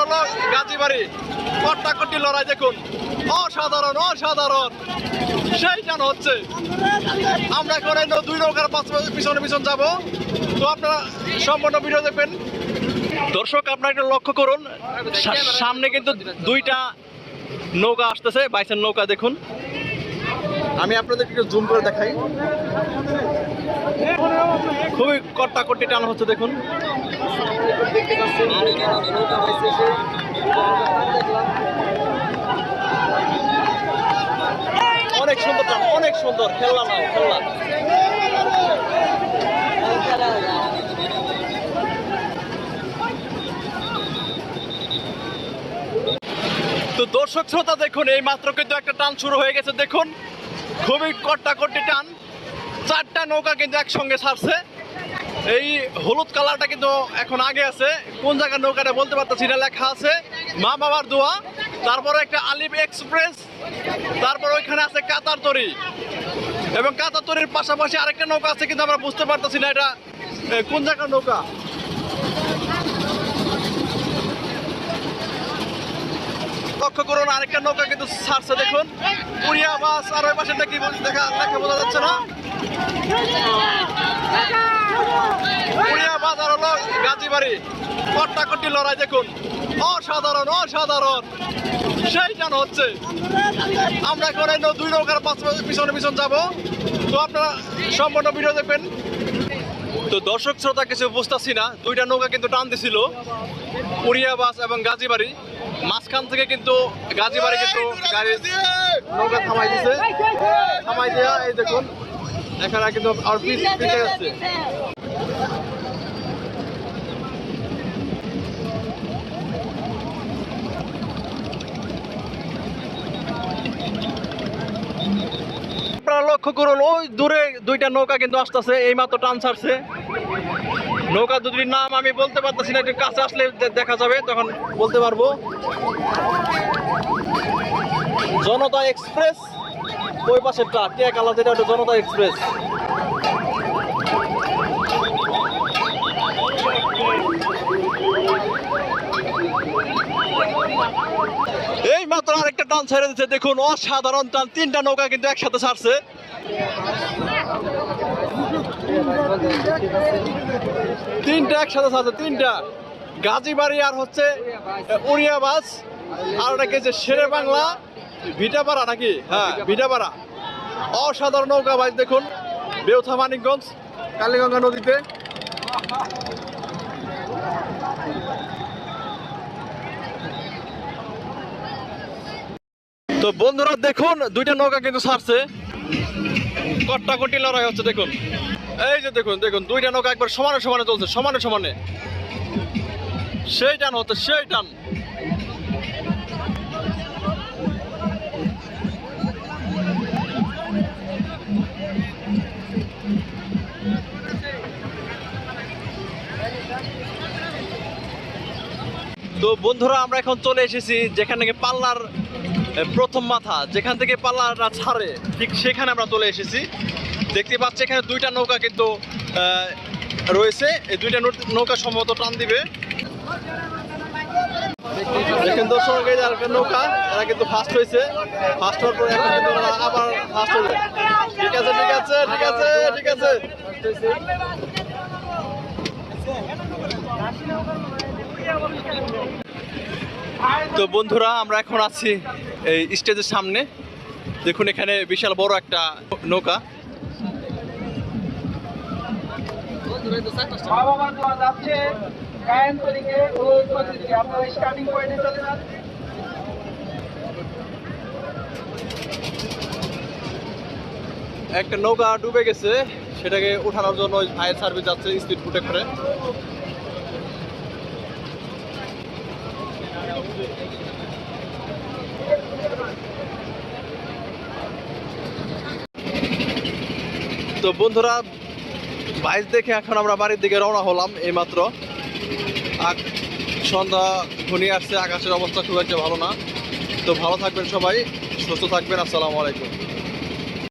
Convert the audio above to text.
হলো গাজীবাড়ি। কট্টাকটি লড়াই দেখুন। অসাধারণ অসাধারণ। সেই টান হচ্ছে। আমরা এখন দুই নৌকার পিছনে পিছন যাব। তো আপনারা সম্পূর্ণ ভিডিও দেখবেন। দর্শক, আপনার একটা লক্ষ্য করুন। সামনে কিন্তু দুইটা নৌকা আসতেছে। বাইসের নৌকা দেখুন। আমি আপনাদেরকে একটু জুম করে দেখাই। খুবই কট্টাকটি টান হচ্ছে, দেখুন। অনেক সুন্দর টান, অনেক সুন্দর, খেললাম না খেললাম। তো দর্শক শ্রোতা, দেখুন, এই মাত্র কিন্তু একটা টান শুরু হয়ে গেছে, দেখুন। খুবই কট্টাকটি টান। চারটা নৌকা কিন্তু একসঙ্গে ছাড়ছে। এই হলুদ কালারটা কিন্তু এখন আগে আছে। কোন জায়গার নৌকাটা বলতে পারতেছি না, লেখা আছে মা বাবার দোয়া। তারপরে একটা আলিফ এক্সপ্রেস, তারপর ওইখানে আছে কাতার তরি। এবং কাতার তরির পাশাপাশি আরেকটা নৌকা আছে কিন্তু আমরা বুঝতে পারতেছি না এটা কোন জায়গার নৌকা? লক্ষ্য করুন, আরেকটা নৌকা কিন্তু ছাড়ছে, দেখুন। পুরিয়া বাস আর ওই পাশেটা কি দেখা দেখা বোঝা যাচ্ছে না। পুরিয়া বাস আর হলো গাজীবাড়ি। কট্টাকটি লড়াই, দেখুন। অসাধারণ অসাধারণ। সেই টান হচ্ছে। আমরা এখন দুই নৌকার পাশে পিছনে পিছন যাব। তো আপনারা সম্পূর্ণ ভিডিও দেখবেন। তো দর্শক শ্রোতা, কিছু বুঝতেছি না। দুইটা নৌকা কিন্তু টান দিছিল। উড়িয়া বাস এবং গাজীবাড়ি। মাঝখান থেকে কিন্তু গাজীবাড়ি কিন্তু গাড়ি নৌকা থামাই দিছে। থামাই দেওয়া এই দেখুন, এখানে কিন্তু আর পিছিয়ে পিছে লক্ষ্য করুন, ওই দূরে দুইটা নৌকা কিন্তু আসতেছে, এই মাত্র টান ছাড়ছে। নৌকা দুটির নাম আমি বলতে পারতেছি না, একটু কাছে আসলে দেখা যাবে, তখন বলতে পারব। জনতা এক্সপ্রেস, ওই ট্রাক টিয়া কালা, যেটা জনতা এক্সপ্রেস এই মাত্র আরেকটা টান ছেড়ে দিচ্ছে। দেখুন, অসাধারণ টান তিনটা নৌকা কিন্তু একসাথে ছাড়ছে। তিনটা একসাথে ছাড়ছে, তিনটা। গাজীবাড়ি আর হচ্ছে উড়িয়া বাস আর ওটা গেছে শেরে বাংলা ভিটাপাড়া নাকি? হ্যাঁ ভিটাপাড়া। অসাধারণ নৌকা বাস দেখুন। বেউথা মানিকগঞ্জ, কালীগঙ্গা নদীতে। বন্ধুরা, দেখুন, দুইটা নৌকা কিন্তু ছাড়ছে। কট্টাকটি লড়াই হচ্ছে, দেখুন। এই যে দেখুন দেখুন, দুইটা নৌকা একবার সমানে সমানে চলছে, সমানে সমানে। সেই টান হচ্ছে, সেই টান। তো বন্ধুরা, আমরা এখন চলে এসেছি যেখানে পাল্লার প্রথম মাথা, যেখান থেকে পাল্লাটা ছাড়ে, ঠিক সেখানে আমরা চলে এসেছি। দেখতে পাচ্ছি এখানে দুইটা নৌকা কিন্তু রয়েছে। এই দুইটা নৌকা সম্ভবত টান দিবে। নৌকা, এরা কিন্তু ফার্স্ট হয়েছে। ফার্স্ট হওয়ার পরে এখন কিন্তু আবার ফার্স্ট ঠিক আছে ঠিক আছে ঠিক আছে ঠিক আছে। তো বন্ধুরা, আমরা এখন আছি এই স্টেজের সামনে। দেখুন এখানে বিশাল বড় একটা নৌকা। একটা নৌকা ডুবে গেছে, সেটাকে উঠানোর জন্য ফায়ার সার্ভিস যাচ্ছে স্পিড ফুটে করে। তো বন্ধুরা, বাইশ দেখে এখন আমরা বাড়ির দিকে রওনা হলাম এইমাত্র। সন্ধ্যা ঘনিয়ে আসছে, আকাশের অবস্থা খুব একটা ভালো না। তো ভালো থাকবেন সবাই, সুস্থ থাকবেন, আসসালামু আলাইকুম।